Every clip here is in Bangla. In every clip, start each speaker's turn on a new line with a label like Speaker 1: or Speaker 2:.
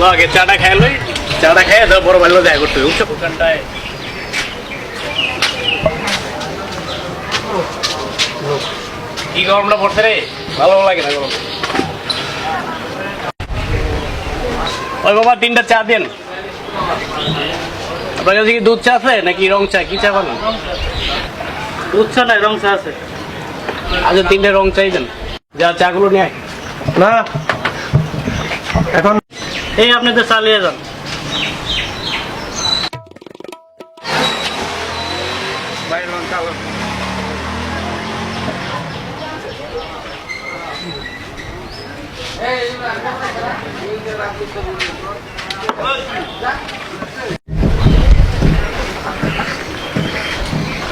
Speaker 1: ল আগে চাটা খাই লই। চাটা খাই দাও বড় ভালো দেখা করতে হবে কি গরমটা পড়ছে রে? ভালো লাগে না গরম। ওই বাবা তিনটা চা দেন। আপনার কাছে কি দুধ চা আছে নাকি রং চা? কি চা পাবেন
Speaker 2: দুধ চা নাই রং চা আছে।
Speaker 1: আচ্ছা তিনটে রং চাই দেন। যা চাগুলো নিয়ে।
Speaker 2: না। এখন এই আপনি তো চালিয়ে যান।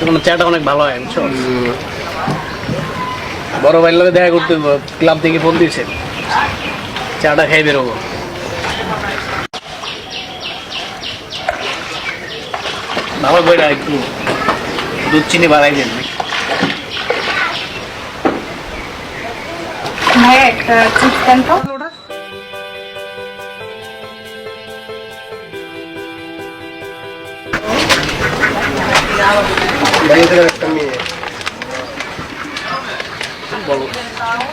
Speaker 1: তোমার চাটা অনেক ভালো হয় বড় ভাইয়ের লোকে দেখা করতে ক্লাব থেকে ফোন দিয়েছে চাটা খাই বেরোবো ভালো বইটা একটু দুধ চিনি বাড়াই দেন
Speaker 3: ভাই একটা চিপস দেন তো।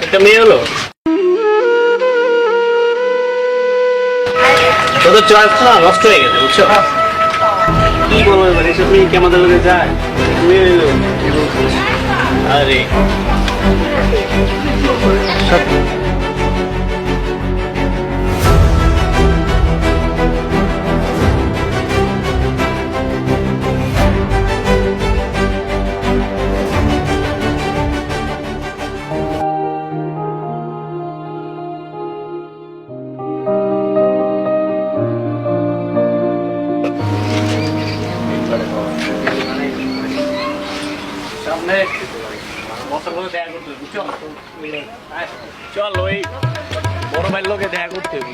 Speaker 1: একটা মেয়ে হলো? তোদের চয়েস না নষ্ট হয়ে গেছে বুঝছ? কি বলব এবার এসব মেয়ে কি আমাদের লোকে যায় আরে। সামনে দেখা করতে হবে, চল চল ওই বড় ভাইয়ের লোকে দেখা করতে হবে।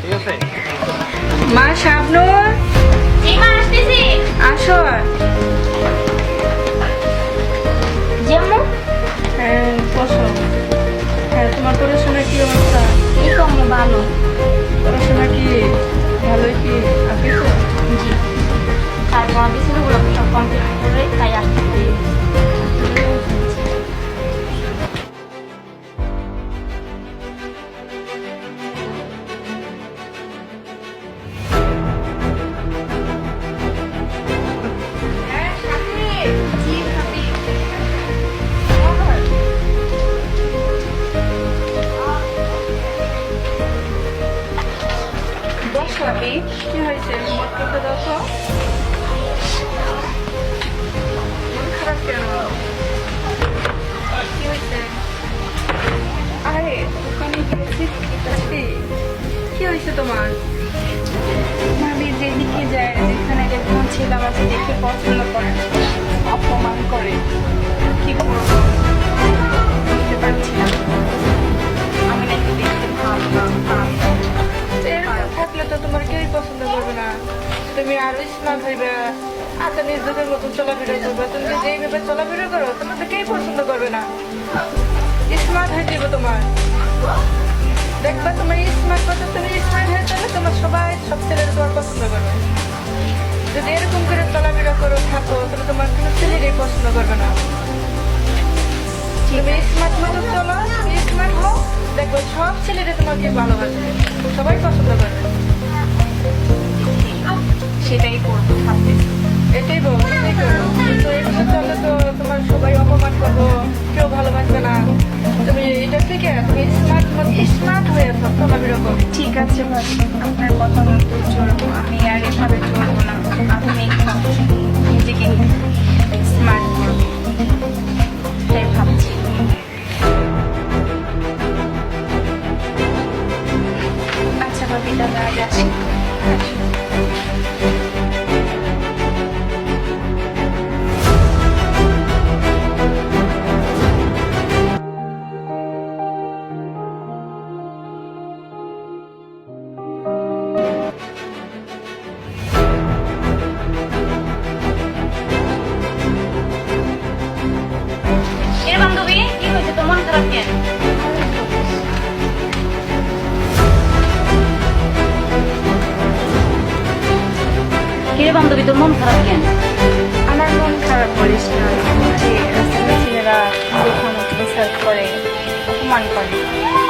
Speaker 1: ঠিক আছে?
Speaker 3: মা শাবনুর? আসো তুমি আরও স্মার্ট হইবে আর তো নিজেদের মতন চলাফেরা করবে। তুমি যদি এইভাবে চলাফেরা করো, তোমার তো কেউ পছন্দ করবে না। স্মার্ট হয়ে যাবে তোমার। দেখবা তোমার স্মার্ট কথা, তুমি স্মার্ট হয়ে যাবে তোমার সবাই সব ছেলেরা তোমার পছন্দ করবে। যদি এরকম করে চলাফেরা করো, থাকো, তাহলে তোমার কোনো ছেলেরই পছন্দ করবে না। তুমি স্মার্ট মতো চলো, তুমি স্মার্ট হও, দেখব সব ছেলেরা তোমাকে ভালোবাসবে, সবাই পছন্দ করবে।
Speaker 4: সেটাই করব ভাবতেছি
Speaker 3: এটাই বল এটাই করো। কিন্তু এভাবে চলে তো তোমার সবাই অপমান করব কেউ ভালোবাসবে না। তুমি এটা থেকে তুমি স্মার্ট স্মার্ট হয়ে থাকো করো
Speaker 4: ঠিক আছে আপনার কথা মতো চলবো। আমি আর এভাবে চলবো না। আমি নিজেকে স্মার্ট করব। ভাবছি। আচ্ছা ভাবি দাদা আজ আসি।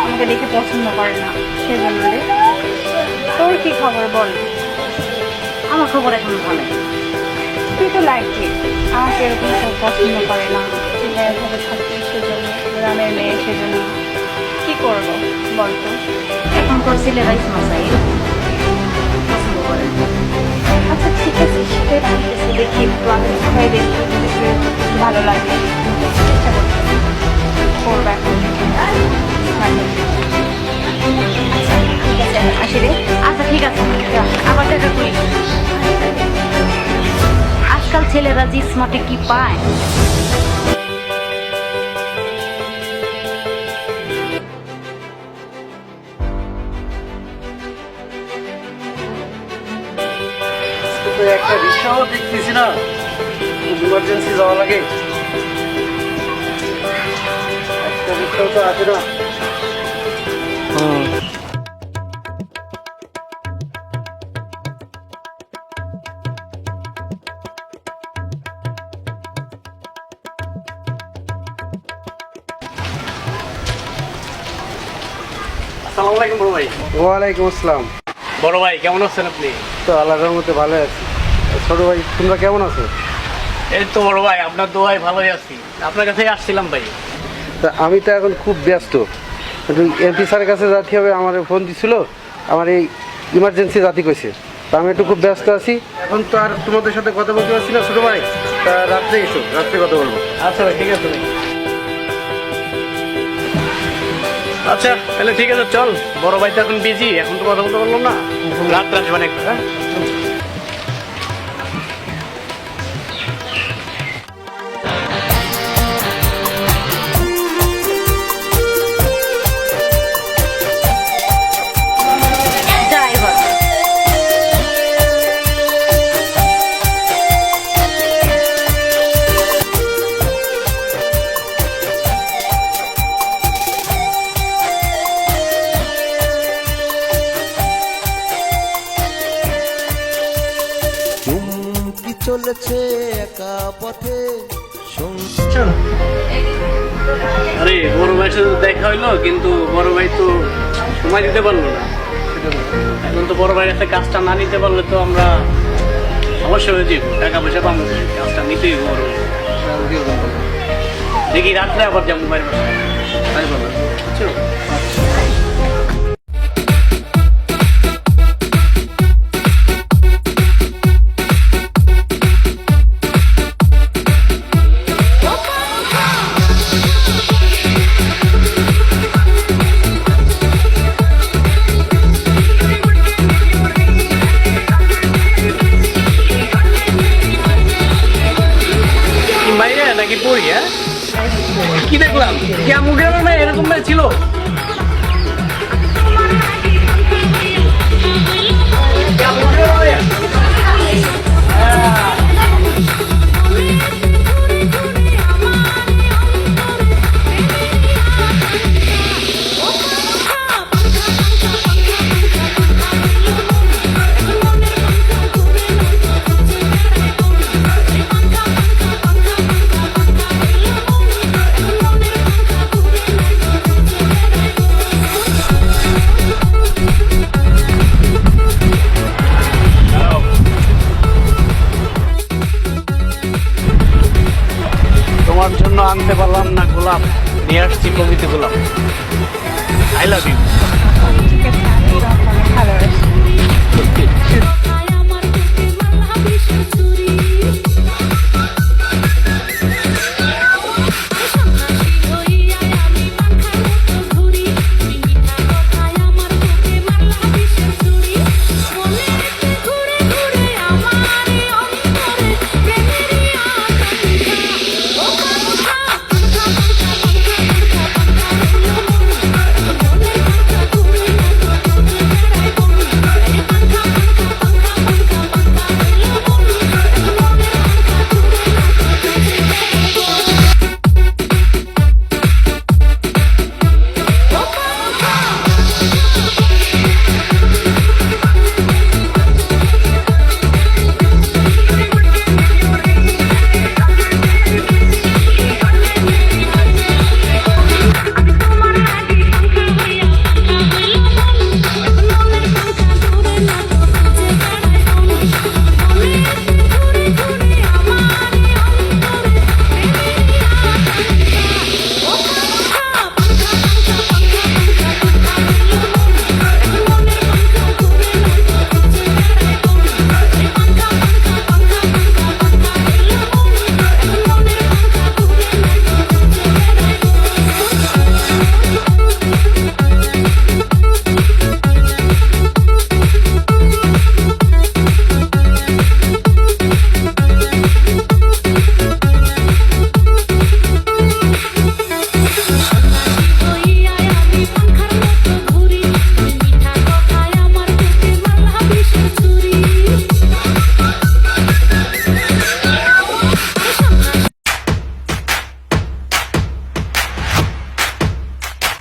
Speaker 4: আমাকে দেখে পছন্দ করে না সেজন্য রে তোর কি খবর বল?
Speaker 5: আমার খবর এখন ভালো
Speaker 4: তুই তো লাগবি আমাকে এরকম কেউ পছন্দ করে না। এভাবে থাকি সেজন্য, গ্রামের মেয়ে সেজন্য। কি করব বল তো?
Speaker 5: এখন তোর ছেলেরা মশাই। পছন্দ করে।
Speaker 4: আচ্ছা ঠিক আছে ভাবতেছি দেখি, একটু ভয় দেখি ভালো লাগে। চেষ্টা করতে করব এখন।
Speaker 5: যে স্মার্টে কি পায়?
Speaker 2: তো একটা রিক্সাও দেখতেছি না। ইমার্জেন্সি যাওয়া লাগে। একটা রিক্সাও তো আছে না। হুম।
Speaker 1: আসসালামু আলাইকুম বড় ভাই।
Speaker 2: ওয়ালাইকুম আসসালাম।
Speaker 1: বড় ভাই কেমন আছেন আপনি?
Speaker 2: তো আল্লাহর মধ্যে ভালো আছি। ছোট ভাই তোমরা কেমন আছো?
Speaker 1: এই তো বড় ভাই আপনার দোয়াই ভালোই আছি। আপনার কাছেই আসছিলাম ভাই।
Speaker 2: তা আমি তো এখন খুব ব্যস্ত। একটু এমপি স্যারের কাছে যাতে হবে আমার ফোন দিছিল আমার এই ইমার্জেন্সি জাতি কইছে। তা আমি একটু খুব ব্যস্ত আছি। এখন তো আর তোমাদের সাথে কথা বলতে পারছি না ছোট ভাই। তা রাত্রে এসো রাত্রে কথা বলব।
Speaker 1: আচ্ছা ভাই ঠিক আছে আচ্ছা তাহলে ঠিক আছে, চল। বড় ভাই তো এখন বিজি এখন তো কথা বলতে পারলাম না। রাত মানে এক হ্যাঁ?
Speaker 6: চলেছে একা পথে।
Speaker 1: আরে বড় ভাইয়ের সাথে দেখা হইল কিন্তু বড় ভাই তো সময় দিতে পারল না। এখন তো বড় ভাইয়ের কাছে কাজটা না নিতে পারলে তো আমরা সমস্যা হয়ে যাব টাকা পয়সা পাবো? কাজটা নিতেই হবে বড় দেখি রাত্রে আবার যাব ভাইয়ের বাসায় তাই বলো। বুঝছ নিয়ে আসছি কবিতে গোলাপ আই লাভ ইউ